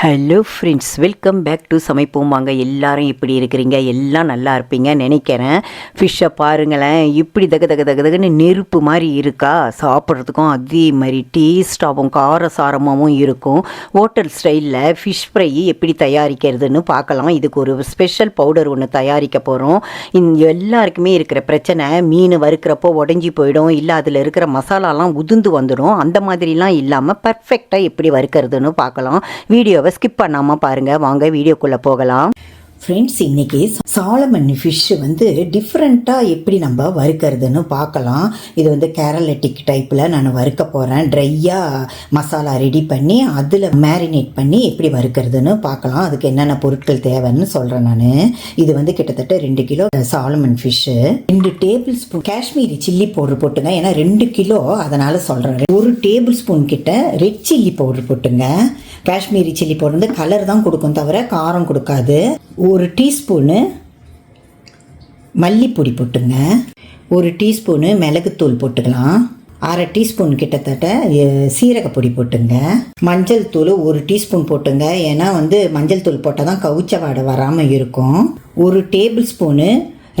Hello friends welcome back to சமைப்போம் வாங்க எல்லாரும் இப்படி இருக்கிறீங்க. எல்லாம் நல்லா இருப்பீங்க நினைக்கிறேன். ஃபிஷ்ஷை பாருங்களேன். இப்படி தக தக தக தகன்னு நெருப்பு மாதிரி இருக்கா? சாப்பிட்றதுக்கும் அதே மாதிரி டேஸ்ட்டாகவும் காரசாரமாகவும் இருக்கும். ஹோட்டல் ஸ்டைலில் ஃபிஷ் ஃப்ரை எப்படி தயாரிக்கிறதுன்னு பார்க்கலாம். இதுக்கு ஒரு ஸ்பெஷல் பவுடர் ஒன்று தயாரிக்க போகிறோம் இந்த எல்லாருக்குமே இருக்கிற பிரச்சனை. மீன் வறுக்கிறப்போ உடஞ்சி போயிடும். இல்லை அதில் இருக்கிற மசாலாலாம் உதிர்ந்து வந்துடும். அந்த மாதிரிலாம் இல்லாமல் பர்ஃபெக்டாக எப்படி வறுக்கிறதுன்னு பார்க்கலாம். வீடியோவை ஸ்கிப் பண்ணாமல் பாருங்கள் வாங்க வீடியோக்குள்ளே போகலாம். ஃப்ரெண்ட்ஸ் இன்னைக்கு சாலமன் ஃபிஷ் வந்து டிஃப்ரெண்ட்டாக எப்படி நம்ம வறுக்கிறதுன்னு பார்க்கலாம். இது வந்து கேரலட்டிக் டைப்பில் நான் வறுக்க போகிறேன் ட்ரையாக மசாலா ரெடி பண்ணி அதில் மேரினேட் பண்ணி எப்படி வறுக்கிறதுன்னு பார்க்கலாம். அதுக்கு என்னென்ன பொருட்கள் தேவைன்னு சொல்கிறேன் நான். இது வந்து கிட்டத்தட்ட ரெண்டு கிலோ சாலமன் ஃபிஷ்ஷு ரெண்டு table spoon Kashmiri chilli powder போட்டுங்க. ஏன்னா ரெண்டு கிலோ அதனால் சொல்கிறேன் ஒரு டேபிள் ஸ்பூன் கிட்ட ரெட் சில்லி பவுடர் போட்டுங்க. காஷ்மீரி சில்லி பவுடர் வந்து கலர் தான் கொடுக்கும் தவிர காரம் கொடுக்காது. ஒரு ஒரு டீஸ்பூனு மல்லிப்பொடி போட்டுங்க. ஒரு டீஸ்பூனு மிளகுத்தூள் போட்டுக்கலாம். அரை டீஸ்பூன் கிட்டத்தட்ட சீரகப்பொடி போட்டுங்க. மஞ்சள் தூள் ஒரு டீஸ்பூன் போட்டுங்க. ஏன்னா வந்து மஞ்சள் தூள் போட்டால் தான் கவுச்ச வாடை வராமல் இருக்கும். ஒரு டேபிள் ஸ்பூனு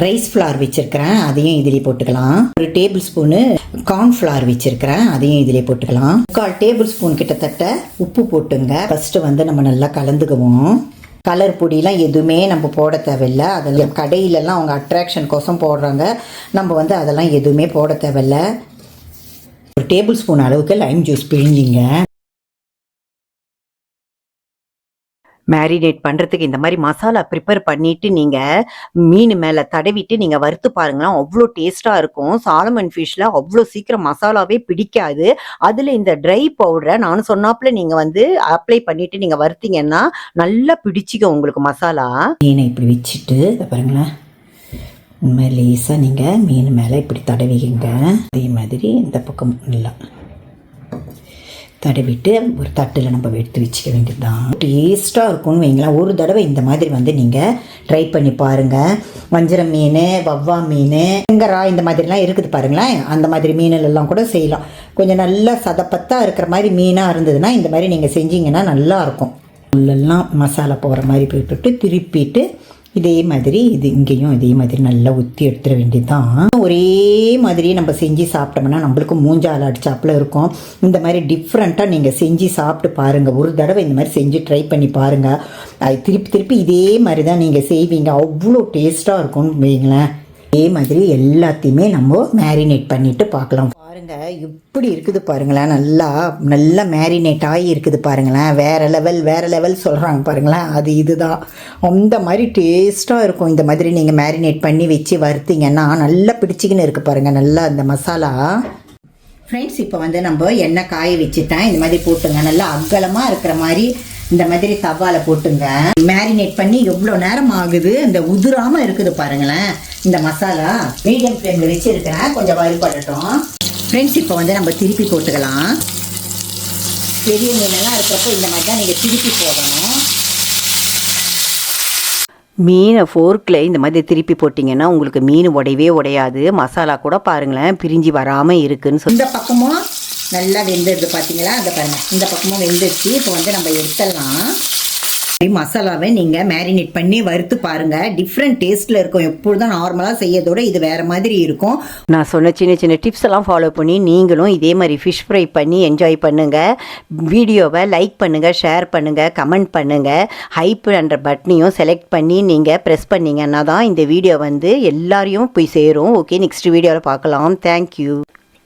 ரைஸ் ஃப்ளார் வச்சுருக்கிறேன் அதையும் இதிலே போட்டுக்கலாம். ஒரு டேபிள் ஸ்பூனு கார்ன் ஃப்ளார் வச்சுருக்கிறேன் அதையும் இதிலே போட்டுக்கலாம். முக்கால் டேபிள் ஸ்பூன் கிட்டத்தட்ட உப்பு போட்டுங்க. ஃபஸ்ட்டு வந்து நம்ம நல்லா கலந்துக்குவோம். கலர் பொடியெலாம் எதுவுமே நம்ம போட தேவையில்ல. அதெல்லாம் கடையிலலாம் அவங்க அட்ராக்ஷன் கோசம் போடுறாங்க. நம்ம வந்து அதெல்லாம் எதுவுமே போட தேவையில்ல. ஒரு டேபிள் ஸ்பூன் அளவுக்கு லைம் ஜூஸ் பிழிஞ்சிங்க. மேரினேட் பண்ணுறதுக்கு இந்த மாதிரி மசாலா ப்ரிப்பேர் பண்ணிவிட்டு நீங்கள் மீன் மேலே தடவிட்டு நீங்கள் வறுத்து பாருங்களேன் அவ்வளோ டேஸ்ட்டாக இருக்கும். சாலமன் ஃபிஷ்ஷில் அவ்வளோ சீக்கிரம் மசாலாவே பிடிக்காது. அதில் இந்த ட்ரை பவுடரை நான் சொன்னாப்புல நீங்கள் வந்து அப்ளை பண்ணிவிட்டு நீங்கள் வறுத்தீங்கன்னா நல்லா பிடிச்சிக்கும் உங்களுக்கு மசாலா. மீனை இப்படி வச்சுட்டு பாருங்களேன். இந்த மாதிரி லேசாக நீங்கள் மீன் மேலே இப்படி தடவிங்க அதே மாதிரி இந்த பக்கம் நல்லா. தடவிட்டு ஒரு தட்டில் நம்ம எடுத்து வச்சுக்க வேண்டியது தான் டேஸ்ட்டாக இருக்கும்னு வைங்களேன். ஒரு தடவை இந்த மாதிரி வந்து நீங்கள் ட்ரை பண்ணி பாருங்கள் வஞ்சிரம் மீன் வவ்வா மீன் சிங்கரா இந்த மாதிரிலாம் இருக்குது பாருங்களேன். அந்த மாதிரி மீனிலெல்லாம் கூட செய்யலாம். கொஞ்சம் நல்லா சதப்பத்தாக இருக்கிற மாதிரி மீனாக இருந்ததுன்னா இந்த மாதிரி நீங்கள் செஞ்சீங்கன்னா நல்லா இருக்கும். உள்ளெல்லாம் மசாலா போகிற மாதிரி போட்டுட்டு திருப்பிட்டு இதே மாதிரி இது இங்கேயும் இதே மாதிரி நல்லா ஊற்றி எடுத்துட வேண்டியதுதான். ஒரே மாதிரி நம்ம செஞ்சு சாப்பிட்டோம்னா நம்மளுக்கு மூஞ்சால் அடிச்சாப்புல இருக்கும். இந்த மாதிரி டிஃப்ரெண்ட்டாக நீங்கள் செஞ்சு சாப்பிட்டு பாருங்கள் ஒரு தடவை இந்த மாதிரி செஞ்சு ட்ரை பண்ணி பாருங்கள் அது திருப்பி திருப்பி இதே மாதிரி தான் நீங்கள் செய்வீங்க. அவ்வளோ டேஸ்ட்டாக இருக்கும்னு வைங்களேன். இதே மாதிரி எல்லாத்தையுமே நம்ம மேரினேட் பண்ணிவிட்டு பார்க்கலாம். பாருங்க எப்படி இருக்குது பாருங்களேன். நல்லா நல்லா மேரினேட் ஆகி இருக்குது பாருங்களேன். வேற லெவல் வேற லெவல் சொல்கிறாங்க பாருங்களேன். அது இதுதான். அந்த மாதிரி டேஸ்ட்டாக இருக்கும். இந்த மாதிரி நீங்கள் மேரினேட் பண்ணி வச்சு வறுத்தீங்கன்னா நல்லா பிடிச்சிக்கின்னு இருக்கு பாருங்கள் நல்லா அந்த மசாலா. ஃப்ரெண்ட்ஸ் இப்போ வந்து நம்ம எண்ணெய் காய வச்சுட்டேன். இந்த மாதிரி போட்டுங்க. நல்லா அகலமாக இருக்கிற மாதிரி இந்த மாதிரி தவால போட்டுங்க. மேரினேட் பண்ணி எவ்வளோ நேரம் ஆகுது? இந்த உதிராமல் இருக்குது பாருங்களேன். இந்த மசாலா. மீடியம் ஃப்ளேமில் வச்சுருக்கிறேன். கொஞ்சம் வறுபடட்டும். ஃப்ரெண்ட்ஸ் இப்போ வந்து நம்ம திருப்பி போட்டுக்கலாம். பெரிய மீனெல்லாம் இருக்கிறப்போ இந்த மாதிரி தான் நீங்கள் திருப்பி போடணும். மீனை ஃபோர்க்கில் இந்த மாதிரி திருப்பி போட்டிங்கன்னா உங்களுக்கு மீன் உடையவே உடையாது. மசாலா கூட பாருங்களேன் பிரிஞ்சு வராமல் இருக்குன்னு சொல்லி இந்த பக்கமும் நல்லா வெந்துடுது பார்த்தீங்களா அந்த பாருங்க இந்த பக்கமும் வெந்துடுச்சு இப்போ வந்து நம்ம எடுத்துடலாம். மசாலாவை நீங்கள் மேரினேட் பண்ணி வறுத்து பாருங்கள் டிஃப்ரெண்ட் டேஸ்ட்டில் இருக்கும். எப்பொழுதும் நார்மலாக செய்யறதோட இது வேறு மாதிரி இருக்கும். நான் சொன்ன சின்ன சின்ன டிப்ஸ் எல்லாம் ஃபாலோ பண்ணி நீங்களும் இதே மாதிரி ஃபிஷ் ஃப்ரை பண்ணி என்ஜாய் பண்ணுங்கள் வீடியோவை லைக் பண்ணுங்கள் ஷேர் பண்ணுங்கள் கமெண்ட் பண்ணுங்கள் ஹைப் என்ற பட்டனையும் செலக்ட் பண்ணி நீங்கள் ப்ரெஸ் பண்ணீங்கன்னா தான் இந்த வீடியோ வந்து எல்லாரையும் போய் சேரும். ஓகே நெக்ஸ்ட் வீடியோவில் பார்க்கலாம். தேங்க்யூ